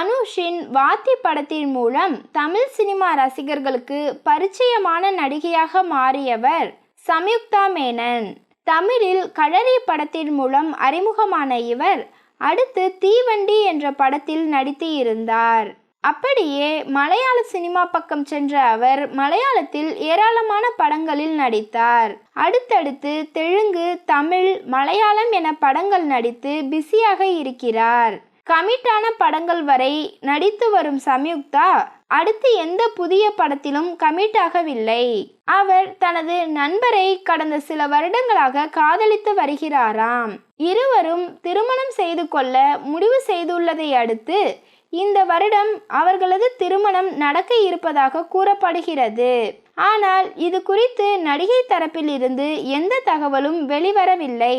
தனுஷின் வாத்தி படத்தின் மூலம் தமிழ் சினிமா ரசிகர்களுக்கு பரிச்சயமான நடிகையாக மாறியவர் சம்யுக்தா மேனன். தமிழில் கழறி படத்தின் மூலம் அறிமுகமான இவர் அடுத்து தீவண்டி என்ற படத்தில் நடித்து இருந்தார் அப்படியே மலையாள சினிமா பக்கம் சென்ற அவர் மலையாளத்தில் ஏராளமான படங்களில் நடித்தார். அடுத்தடுத்து தெலுங்கு தமிழ் மலையாளம் என படங்கள் நடித்து பிஸியாக இருக்கிறார். கமிட்டான படங்கள் வரை நடித்து வரும் சம்யுக்தா அடுத்து எந்த புதிய படத்திலும் கமிட் ஆகவில்லை. அவர் தனது நண்பரை கடந்த சில வருடங்களாக காதலித்து வருகிறாராம். இருவரும் திருமணம் செய்து கொள்ள முடிவு செய்துள்ளதை அடுத்து இந்த வருடம் அவர்களது திருமணம் நடக்க இருப்பதாக கூறப்படுகிறது. ஆனால் இது குறித்து நடிகை தரப்பில் இருந்து எந்த தகவலும் வெளிவரவில்லை.